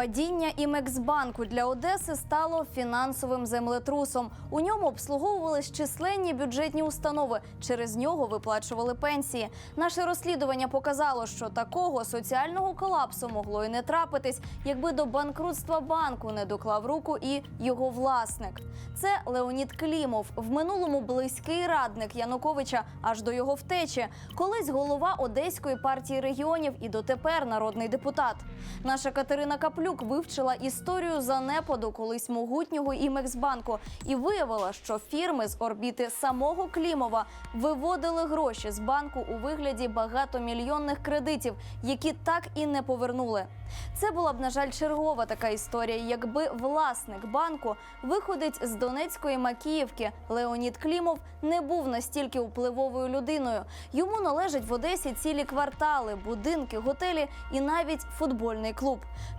Падіння Імексбанку для Одеси стало фінансовим землетрусом. У ньому обслуговувались численні бюджетні установи. Через нього виплачували пенсії. Наше розслідування показало, що такого соціального колапсу могло і не трапитись, якби до банкрутства банку не доклав руку і його власник. Це Леонід Клімов, в минулому близький радник Януковича аж до його втечі. Колись голова Одеської партії регіонів і дотепер народний депутат. Наша Катерина Каплюк вивчила історію занепаду колись могутнього Імексбанку і виявила, що фірми з орбіти самого Клімова виводили гроші з банку у вигляді багатомільйонних кредитів, які так і не повернули. Це була б, на жаль, чергова така історія, якби власник банку виходить з Донецької Макіївки. Леонід Клімов не був настільки впливовою людиною. Йому належать в Одесі цілі квартали, будинки, готелі і навіть футбольний клуб.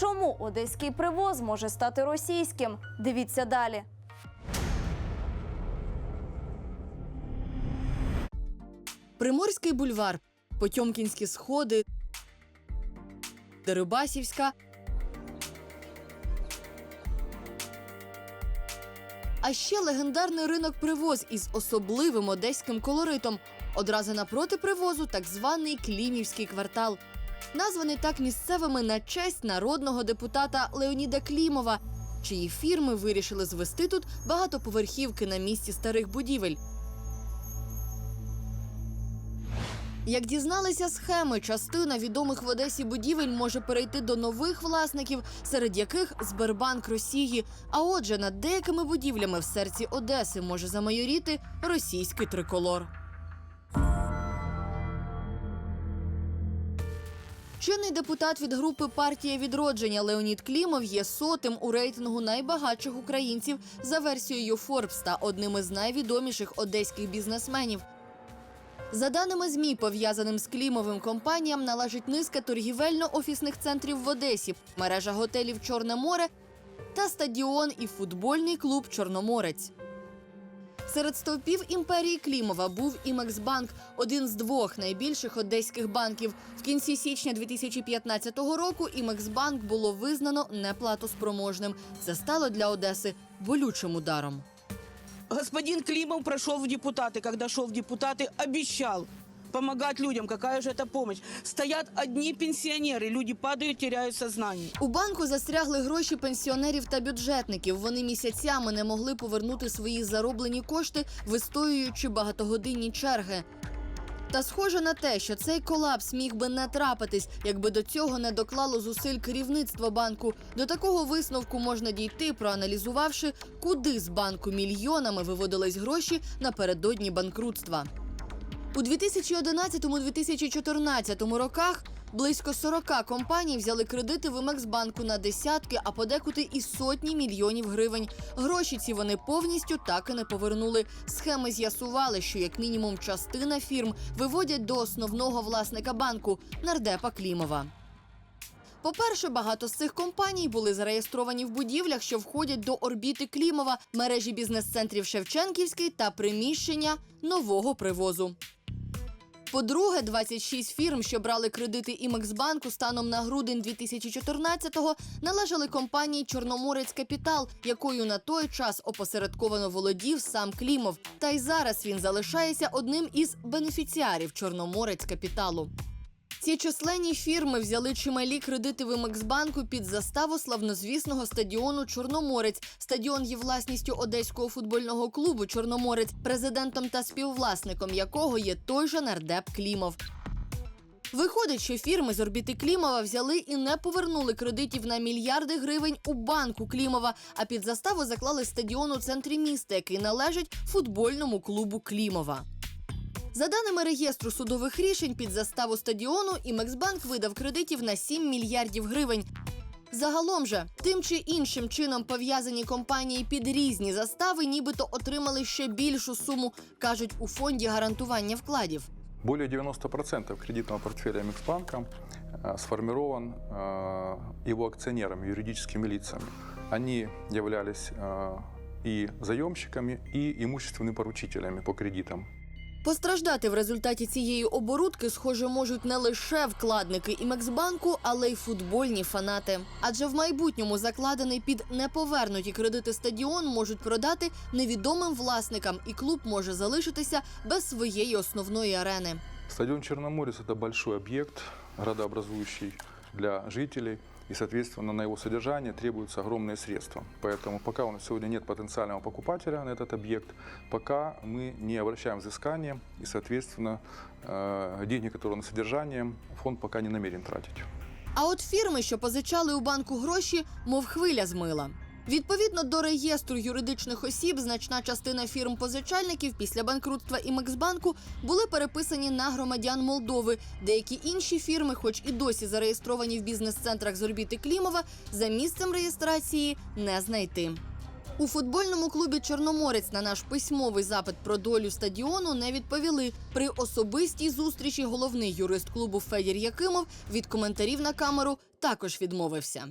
Чому одеський привоз може стати російським? Дивіться далі. Приморський бульвар, Потьомкінські сходи, Дерибасівська. А ще легендарний ринок привоз із особливим одеським колоритом. Одразу напроти привозу так званий Клімівський квартал. Названий так місцевими на честь народного депутата Леоніда Клімова, чиї фірми вирішили звести тут багатоповерхівки на місці старих будівель. Як дізналися схеми, частина відомих в Одесі будівель може перейти до нових власників, серед яких Сбербанк Росії. А отже, над деякими будівлями в серці Одеси може замайоріти російський триколор. Чинний депутат від групи партія відродження Леонід Клімов є сотим у рейтингу найбагатших українців за версією Forbes та одним із найвідоміших одеських бізнесменів. За даними ЗМІ, пов'язаним з Клімовим компаніям належить низка торгівельно-офісних центрів в Одесі, мережа готелів Чорне море та стадіон і футбольний клуб Чорноморець. Серед стовпів імперії Клімова був і Мексбанк, один з двох найбільших одеських банків. В кінці січня 2015 року Імексбанк було визнано неплатоспроможним. Це стало для Одеси болючим ударом. Господин Климов прошел в депутаты. Когда шел в депутаты, обещал помогать людям. Какая же это помощь? Стоят одни пенсионеры. Люди падают, теряют сознание. У банку застрягли гроші пенсіонерів та бюджетників. Вони місяцями не могли повернути свої зароблені кошти, вистоюючи багатогодинні черги. Та схоже на те, що цей колапс міг би не трапитись, якби до цього не доклало зусиль керівництва банку. До такого висновку можна дійти, проаналізувавши, куди з банку мільйонами виводились гроші напередодні банкрутства. У 2011-2014 роках близько 40 компаній взяли кредити в Імексбанку на десятки, а подекуди і сотні мільйонів гривень. Гроші ці вони повністю так і не повернули. Схеми з'ясували, що як мінімум частина фірм виводять до основного власника банку нардепа Клімова. По-перше, багато з цих компаній були зареєстровані в будівлях, що входять до орбіти Клімова, мережі бізнес-центрів Шевченківський та приміщення нового привозу. По-друге, 26 фірм, що брали кредити Імексбанку станом на грудень 2014-го, належали компанії Чорноморець Капітал, якою на той час опосередковано володів сам Клімов. Та й зараз він залишається одним із бенефіціарів Чорноморець Капіталу. Ці численні фірми взяли чималі кредити в Імексбанку під заставу славнозвісного стадіону Чорноморець. Стадіон є власністю одеського футбольного клубу Чорноморець, президентом та співвласником якого є той же нардеп Клімов. Виходить, що фірми з орбіти Клімова взяли і не повернули кредитів на мільярди гривень у банку Клімова, а під заставу заклали стадіон у центрі міста, який належить футбольному клубу Клімова. За даними реєстру судових рішень під заставу стадіону, Імексбанк видав кредитів на 7 мільярдів гривень. Загалом же, тим чи іншим чином пов'язані компанії під різні застави, нібито отримали ще більшу суму, кажуть у фонді гарантування вкладів. Более 90% кредитного портфеля Миксбанка э, сформирован э, его акционерами, юридическими лицами. Они являлись э, и заемщиками, и имущественными поручителями по кредитам. Постраждати в результаті цієї оборудки, схоже, можуть не лише вкладники Імексбанку, але й футбольні фанати. Адже в майбутньому закладений під неповернуті кредити стадіон можуть продати невідомим власникам, і клуб може залишитися без своєї основної арени. Стадион Черноморец – это большой объект, градообразующий для жителей И, соответственно, на его содержание требуются огромные средства. Поэтому пока у нас сегодня нет потенциального покупателя на этот объект, пока мы не обращаем взыскания и, соответственно, э, деньги, которые на содержание, фонд пока не намерен тратить. А от фірми, що позичали у банку гроші, мов хвиля змила. Відповідно до реєстру юридичних осіб, значна частина фірм-позичальників після банкрутства Імексбанку були переписані на громадян Молдови. Деякі інші фірми, хоч і досі зареєстровані в бізнес-центрах з орбіти Клімова, за місцем реєстрації не знайти. У футбольному клубі Чорноморець на наш письмовий запит про долю стадіону не відповіли. При особистій зустрічі головний юрист клубу Федір Якимов від коментарів на камеру також відмовився.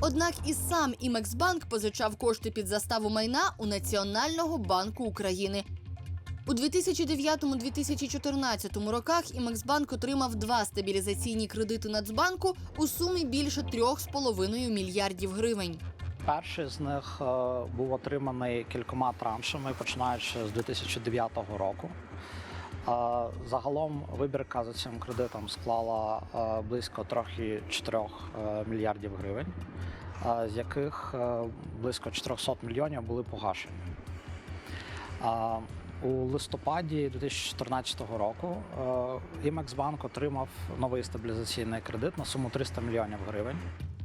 Однак і сам Імексбанк позичав кошти під заставу майна у Національного банку України. У 2009-2014 роках Імексбанк отримав два стабілізаційні кредити Нацбанку у сумі більше 3,5 мільярдів гривень. Перший з них е, був отриманий кількома траншами, починаючи з 2009 року. Загалом вибірка за цим кредитом склала е, близько трохи 4 е, мільярдів гривень, е, з яких близько 400 мільйонів були погашені. У листопаді 2014 року Імексбанк отримав новий стабілізаційний кредит на суму 300 мільйонів гривень.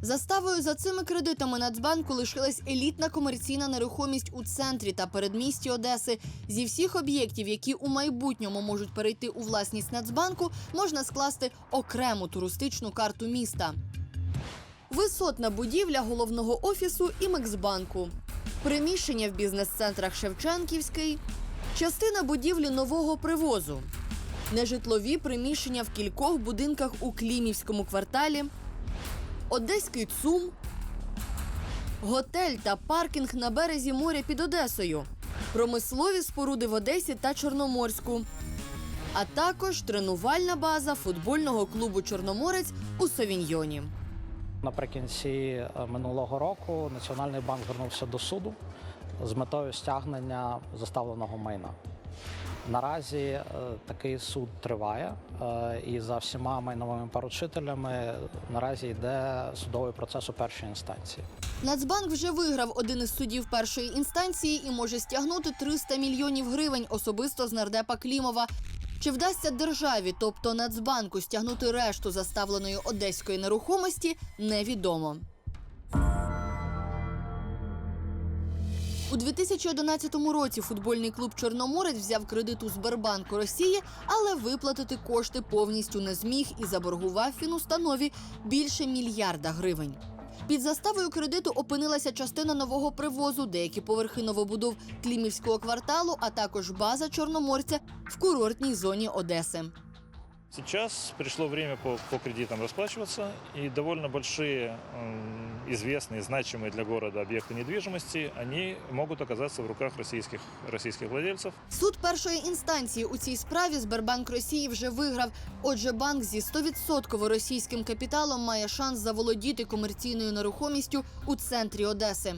Заставою за цими кредитами Нацбанку лишилась елітна комерційна нерухомість у центрі та передмісті Одеси. Зі всіх об'єктів, які у майбутньому можуть перейти у власність Нацбанку, можна скласти окрему туристичну карту міста. Висотна будівля головного офісу Імексбанку. Приміщення в бізнес-центрах Шевченківський, частина будівлі нового привозу, нежитлові приміщення в кількох будинках у Клімівському кварталі, Одеський ЦУМ, готель та паркінг на березі моря під Одесою, промислові споруди в Одесі та Чорноморську, а також тренувальна база футбольного клубу Чорноморець у Совіньйоні. Наприкінці е, минулого року Національний банк звернувся до суду з метою стягнення заставленого майна. Наразі е, такий суд триває, е, і за всіма майновими поручителями наразі йде судовий процес у першій інстанції. Нацбанк вже виграв один із судів першої інстанції і може стягнути 300 мільйонів гривень особисто з нардепа Клімова. Чи вдасться державі, тобто Нацбанку, стягнути решту заставленої одеської нерухомості, невідомо. У 2011 році футбольний клуб Чорноморець взяв кредит у Сбербанку Росії, але виплатити кошти повністю не зміг і заборгував фінустанові більше мільярда гривень. Під заставою кредиту опинилася частина нового привозу, деякі поверхи новобудов Клімівського кварталу, а також база Чорноморця в курортній зоні Одеси. Сейчас пришло время по, по кредитам расплачиваться, и довольно большие, м, известные, значимые для города объекты недвижимости, они могут оказаться в руках российских, российских владельцев. Суд першої інстанції у цій справі Сбербанк Росії вже виграв. Отже, банк зі 100% російським капіталом має шанс заволодіти комерційною нерухомістю у центрі Одеси.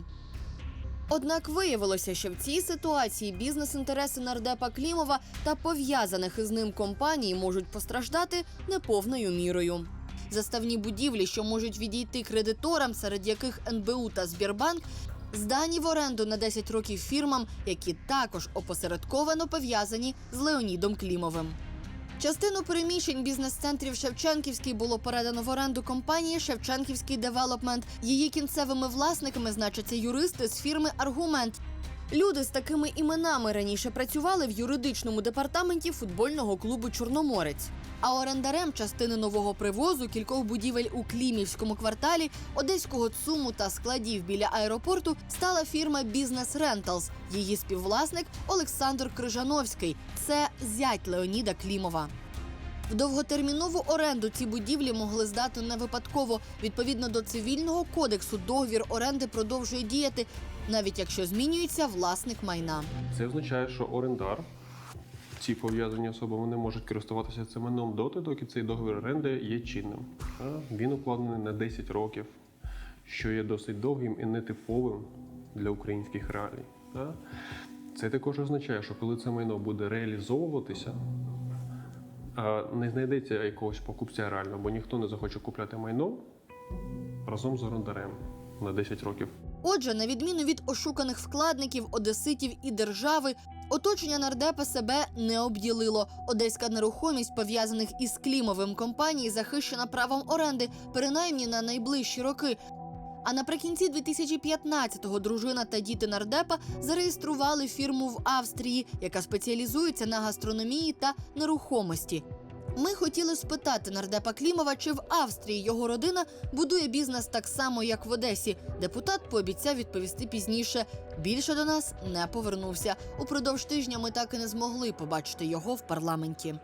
Однак виявилося, що в цій ситуації бізнес-інтереси нардепа Клімова та пов'язаних із ним компаній можуть постраждати неповною мірою. Заставні будівлі, що можуть відійти кредиторам, серед яких НБУ та Збірбанк, здані в оренду на 10 років фірмам, які також опосередковано пов'язані з Леонідом Клімовим. Частину приміщень бізнес-центрів Шевченківський було передано в оренду компанії Шевченківський Девелопмент. Її кінцевими власниками значаться юристи з фірми Аргумент. Люди з такими іменами раніше працювали в юридичному департаменті футбольного клубу Чорноморець. А орендарем частини нового привозу кількох будівель у Клімівському кварталі, одеського ЦУМу та складів біля аеропорту стала фірма Бізнес Ренталс. Її співвласник Олександр Крижановський. Це зять Леоніда Клімова. В довготермінову оренду ці будівлі могли здати не випадково. Відповідно до цивільного кодексу, договір оренди продовжує діяти, навіть якщо змінюється власник майна. Це означає, що орендар, ці пов'язані особи, вони можуть користуватися цим майном доти, доки цей договір оренди є чинним. Він укладений на 10 років, що є досить довгим і нетиповим для українських реалій. Це також означає, що коли це майно буде реалізовуватися, не знайдеться якогось покупця реально, бо ніхто не захоче купляти майно разом з орендарем на 10 років. Отже, на відміну від ошуканих вкладників, одеситів і держави, оточення нардепа себе не обділило. Одеська нерухомість, пов'язаних із Клімовим компаній, захищена правом оренди, принаймні на найближчі роки. А наприкінці 2015-го дружина та діти нардепа зареєстрували фірму в Австрії, яка спеціалізується на гастрономії та нерухомості. Ми хотіли спитати нардепа Клімова, чи в Австрії його родина будує бізнес так само, як в Одесі. Депутат пообіцяв відповісти пізніше. Більше до нас не повернувся. Упродовж тижня ми так і не змогли побачити його в парламенті.